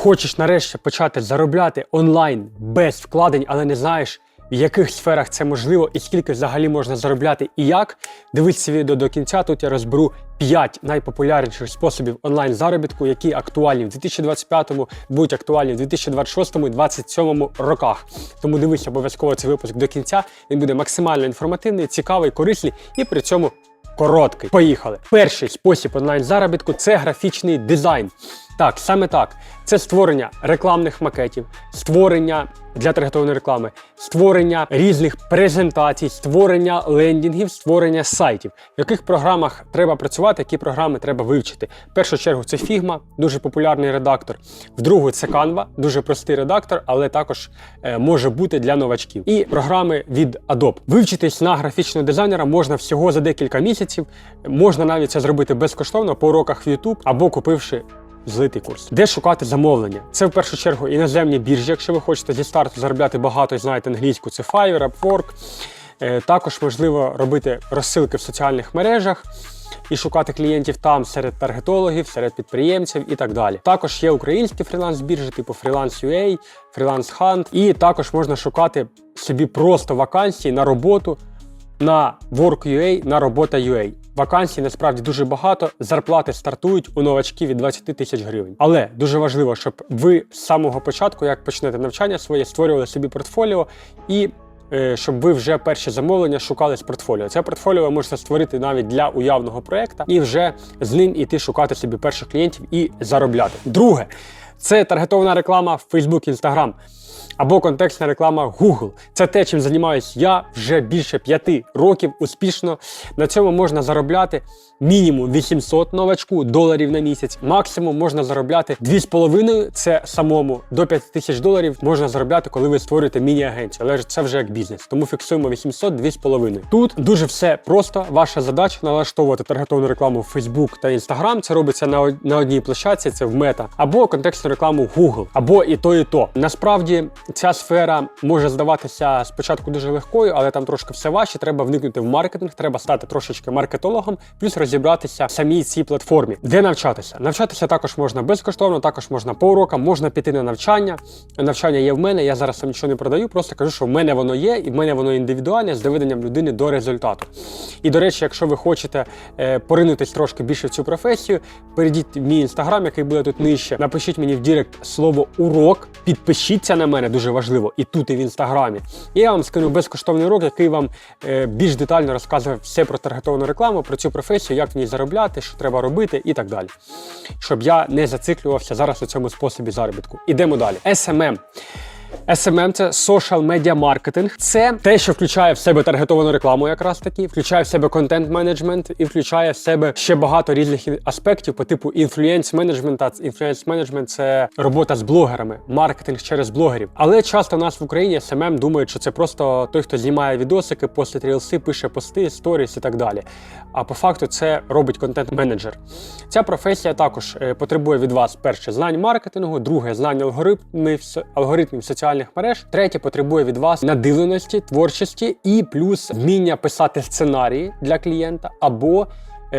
Хочеш нарешті почати заробляти онлайн без вкладень, але не знаєш, в яких сферах це можливо і скільки взагалі можна заробляти і як. Дивись це відео до кінця. Тут я розберу 5 найпопулярніших способів онлайн заробітку, які актуальні в 2025-му, будуть актуальні в 2026 і 2027 роках. Тому дивись обов'язково цей випуск до кінця. Він буде максимально інформативний, цікавий, корисний і при цьому короткий. Поїхали. Перший спосіб онлайн заробітку це графічний дизайн. Так, саме так. Це створення рекламних макетів, створення для таргетованої реклами, створення різних презентацій, створення лендінгів, створення сайтів. В яких програмах треба працювати, які програми треба вивчити. В першу чергу це Figma, дуже популярний редактор. В другу це Canva, дуже простий редактор, але також е, може бути для новачків. І програми від Adobe. Вивчитись на графічного дизайнера можна всього за декілька місяців. Можна навіть це зробити безкоштовно по уроках в YouTube або купивши злитий курс. Де шукати замовлення? Це в першу чергу іноземні біржі, якщо ви хочете зі старту заробляти багато і знаєте англійську, це Fiverr, Upwork. Е, Також можливо робити розсилки в соціальних мережах. І шукати клієнтів там серед таргетологів, серед підприємців і так далі. Також є українські фріланс-біржі, типу Freelance.ua, Freelance Hunt. І також можна шукати собі просто вакансії на роботу на Work.ua, на робота.ua. Вакансій насправді дуже багато. Зарплати стартують у новачків від 20 тисяч гривень. Але дуже важливо, щоб ви з самого початку, як почнете навчання своє, створювали собі портфоліо і. е, Щоб ви вже перші замовлення шукали з портфоліо. Це портфоліо ви можете створити навіть для уявного проєкту і вже з ним іти шукати собі перших клієнтів і заробляти. Друге, це таргетована реклама в Facebook, Instagram або контекстна реклама Google. Це те, чим займаюсь я вже більше п'яти років успішно. На цьому можна заробляти мінімум 800 новачку доларів на місяць. Максимум можна заробляти 2,5 це самому до 5 тисяч доларів можна заробляти, коли ви створюєте міні-агенцію. Але це вже як бізнес. Тому фіксуємо 800 2,5. Тут дуже все просто. Ваша задача налаштовувати таргетовану рекламу в Facebook та Instagram. Це робиться на, на одній площадці, це в мета, або контекстну рекламу Google, або і то, і то. Насправді ця сфера може здаватися спочатку дуже легкою, але там трошки все важче. Треба вникнути в маркетинг, треба стати трошечки маркетологом, плюс розібратися в самій цій платформі, де навчатися. Навчатися також можна безкоштовно, також можна по урокам, можна піти на навчання. Навчання є в мене. Я зараз вам нічого не продаю, просто кажу, що в мене воно є, і в мене воно індивідуальне з доведенням людини до результату. І до речі, якщо ви хочете е, поринутись трошки більше в цю професію, перейдіть в мій інстаграм, який буде тут нижче. Напишіть мені в Дірект слово урок, підпишіться на мене, дуже важливо, і тут, і в інстаграмі. І я вам скину безкоштовний урок, який вам е, більш детально розказує все про таргетовану рекламу, про цю професію, як в ній заробляти, що треба робити і так далі. Щоб я не зациклювався зараз у цьому способі заробітку. Ідемо далі. SMM. SMM – це social media маркетинг. Це те, що включає в себе таргетовану рекламу, якраз таки, включає в себе контент менеджмент і включає в себе ще багато різних аспектів по типу інфлюенс менеджмент. Інфлюенс менеджмент це робота з блогерами, маркетинг через блогерів. Але часто в нас в Україні SMM думають, що це просто той, хто знімає відосики, постить рілси, пише пости, сторіс і так далі. А по факту це робить контент-менеджер. Ця професія також е, потребує від вас перше знань маркетингу, друге знань алгоритмів, алгоритмів соціальних мереж, третє потребує від вас надивленості, творчості і плюс вміння писати сценарії для клієнта або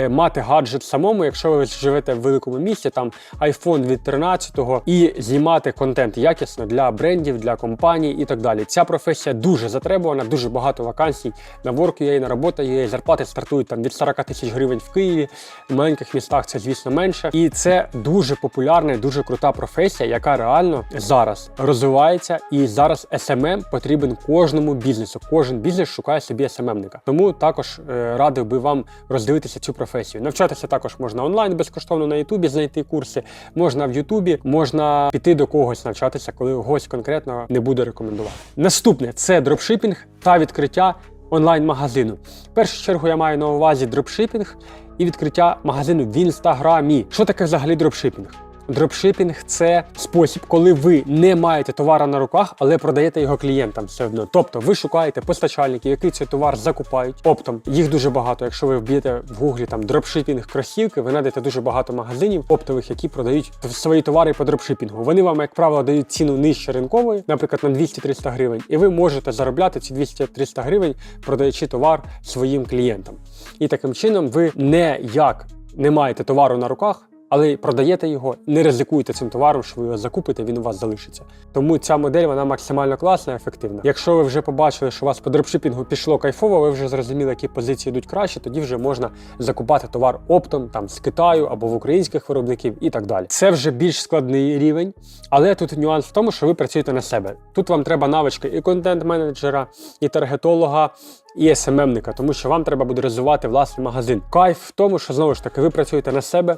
мати гаджет самому, якщо ви живете в великому місті, там iPhone від 13-го, і знімати контент якісно для брендів, для компаній і так далі. Ця професія дуже затребувана, дуже багато вакансій на Work.ua, на робота.ua, зарплати стартують там від 40 тисяч гривень в Києві, в маленьких містах це, звісно, менше. І це дуже популярна, дуже крута професія, яка реально зараз розвивається. І зараз SMM потрібен кожному бізнесу. Кожен бізнес шукає собі SMM-ника. Тому також е, радив би вам роздивитися цю професію. Навчатися також можна онлайн безкоштовно на Ютубі знайти курси, можна в Ютубі, можна піти до когось навчатися, коли когось конкретно не буде рекомендувати. Наступне це дропшипінг та відкриття онлайн-магазину. В першу чергу я маю на увазі дропшипінг і відкриття магазину в інстаграмі. Що таке взагалі дропшипінг? Дропшипінг це спосіб, коли ви не маєте товара на руках, але продаєте його клієнтам все одно. Тобто ви шукаєте постачальників, які цей товар закупають оптом. Їх дуже багато. Якщо ви вб'єте в гуглі там дропшипінг кросівки, ви знайдете дуже багато магазинів оптових, які продають свої товари по дропшипінгу. Вони вам, як правило, дають ціну нижче ринкової, наприклад, на 200-300 гривень, і ви можете заробляти ці 200-300 гривень, продаючи товар своїм клієнтам. І таким чином ви не як не маєте товару на руках. Але продаєте його, не ризикуєте цим товаром, що ви його закупите, він у вас залишиться. Тому ця модель вона максимально класна і ефективна. Якщо ви вже побачили, що у вас по дропшипінгу пішло кайфово, ви вже зрозуміли, які позиції йдуть краще, тоді вже можна закупати товар оптом там з Китаю або в українських виробників і так далі. Це вже більш складний рівень, але тут нюанс в тому, що ви працюєте на себе. Тут вам треба навички і контент-менеджера, і таргетолога, і СММника, тому що вам треба буде розвивати власний магазин. Кайф в тому, що знову ж таки ви працюєте на себе.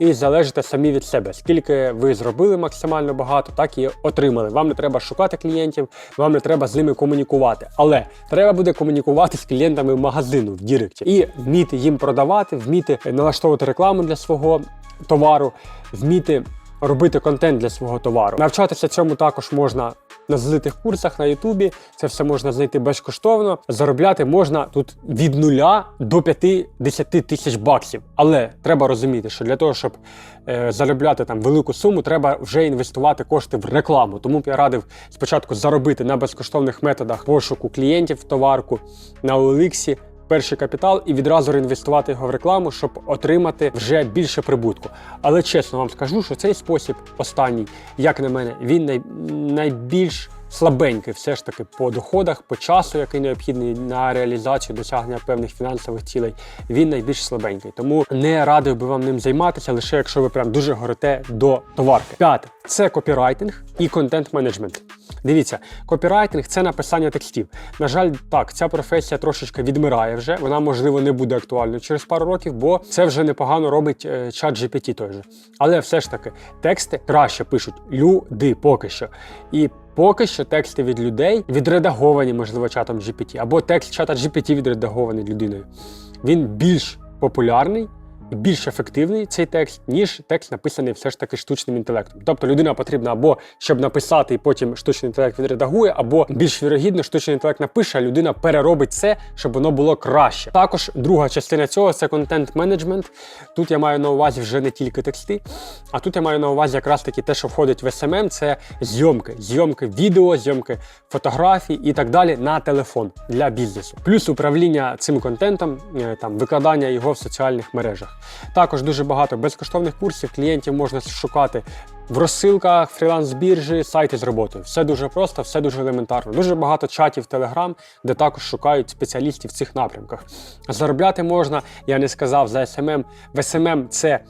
І залежите самі від себе. Скільки ви зробили максимально багато, так і отримали. Вам не треба шукати клієнтів, вам не треба з ними комунікувати. Але треба буде комунікувати з клієнтами магазину в Діректі і вміти їм продавати, вміти налаштовувати рекламу для свого товару, вміти робити контент для свого товару. Навчатися цьому також можна на злитих курсах на Ютубі. Це все можна знайти безкоштовно. Заробляти можна тут від нуля до 5-10 тисяч баксів. Але треба розуміти, що для того, щоб е, заробляти там велику суму, треба вже інвестувати кошти в рекламу. Тому б я радив спочатку заробити на безкоштовних методах пошуку клієнтів товарку на OLX, перший капітал і відразу реінвестувати його в рекламу, щоб отримати вже більше прибутку. Але чесно вам скажу, що цей спосіб останній, як на мене, він най, найбільш слабенький все ж таки по доходах, по часу, який необхідний на реалізацію досягнення певних фінансових цілей, він найбільш слабенький. Тому не радив би вам ним займатися, лише якщо ви прям дуже горите до товарки. П'яте це копірайтинг і контент-менеджмент. Дивіться, копірайтинг це написання текстів. На жаль, так, ця професія трошечки відмирає вже. Вона, можливо, не буде актуальною через пару років, бо це вже непогано робить е, чат GPT той же. Але все ж таки, тексти краще пишуть люди поки що. І поки що тексти від людей відредаговані, можливо, чатом GPT, або текст чата GPT відредагований людиною. Він більш популярний. Більш ефективний цей текст, ніж текст, написаний все ж таки штучним інтелектом. Тобто людина потрібна або щоб написати, і потім штучний інтелект відредагує, або більш вірогідно, штучний інтелект напише, а людина переробить це, щоб воно було краще. Також друга частина цього це контент-менеджмент. Тут я маю на увазі вже не тільки тексти, а тут я маю на увазі якраз таки те, що входить в SMM, це зйомки, зйомки відео, зйомки фотографій і так далі на телефон для бізнесу. Плюс управління цим контентом, е, там викладання його в соціальних мережах. Також дуже багато безкоштовних курсів клієнтів можна шукати в розсилках, фріланс-біржі, сайти з роботою. Все дуже просто, все дуже елементарно. Дуже багато чатів Telegram, де також шукають спеціалістів в цих напрямках. Заробляти можна, я не сказав за SMM. В SMM це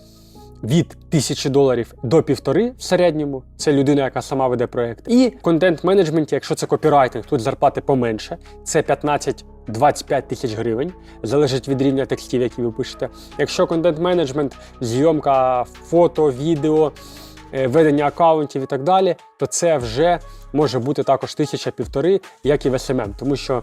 від тисячі доларів до півтори в середньому. Це людина, яка сама веде проєкт. І контент-менеджменті, якщо це копірайтинг, тут зарплати поменше. Це 15 25 тисяч гривень, залежить від рівня текстів, які ви пишете. Якщо контент-менеджмент, зйомка фото, відео, е, ведення аккаунтів і так далі, то це вже може бути також тисяча-півтори, як і в SMM, тому що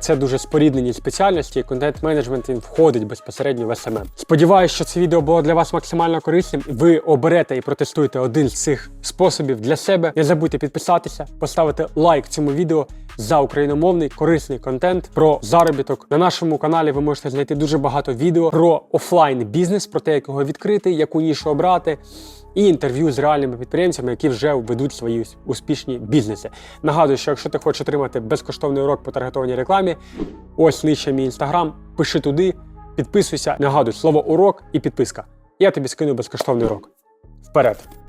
це дуже споріднені спеціальності, контент-менеджмент він входить безпосередньо в SMM. Сподіваюсь, що це відео було для вас максимально корисним. Ви оберете і протестуєте один з цих способів для себе. Не забудьте підписатися, поставити лайк цьому відео за україномовний корисний контент про заробіток. На нашому каналі ви можете знайти дуже багато відео про офлайн бізнес, про те, як його відкрити, яку нішу обрати. І інтерв'ю з реальними підприємцями, які вже ведуть свої успішні бізнеси. Нагадую, що якщо ти хочеш отримати безкоштовний урок по таргетованій рекламі, ось нижче мій інстаграм, пиши туди, підписуйся. Нагадую, слово урок і підписка. Я тобі скину безкоштовний урок. Вперед!